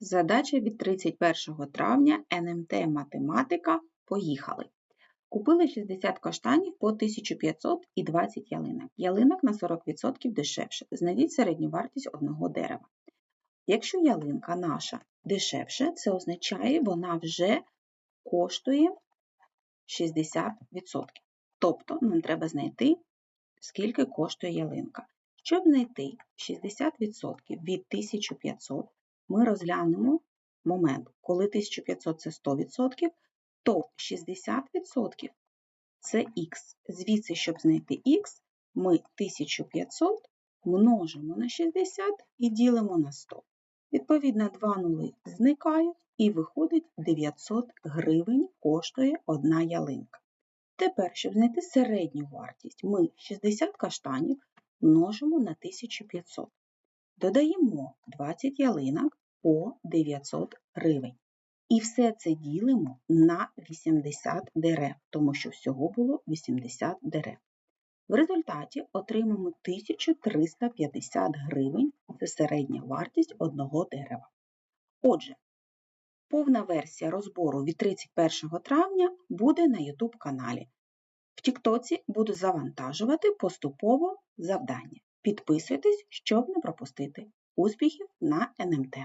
Задача від 31 травня НМТ Математика. Поїхали. Купили 60 каштанів по 1500 і 20 ялинок. Ялинок на 40% дешевше. Знайдіть середню вартість одного дерева. Якщо ялинка наша дешевше, це означає, вона вже коштує 60%. Тобто нам треба знайти, скільки коштує ялинка. Щоб знайти 60% від 1500, ми розглянемо момент, коли 1500 це 100%, то 60% це х. Звідси, щоб знайти х, ми 1500 множимо на 60 і ділимо на 100. Відповідно, 2 нули зникають і виходить 900 гривень коштує одна ялинка. Тепер, щоб знайти середню вартість, ми 60 каштанів множимо на 1500. Додаємо 20 ялинок по 900 гривень. І все це ділимо на 80 дерев, тому що всього було 80 дерев. В результаті отримаємо 1350 гривень це середня вартість одного дерева. Отже, повна версія розбору від 31 травня буде на YouTube каналі. В Тіктоці буду завантажувати поступово завдання. Підписуйтесь, щоб не пропустити успіхів на НМТ.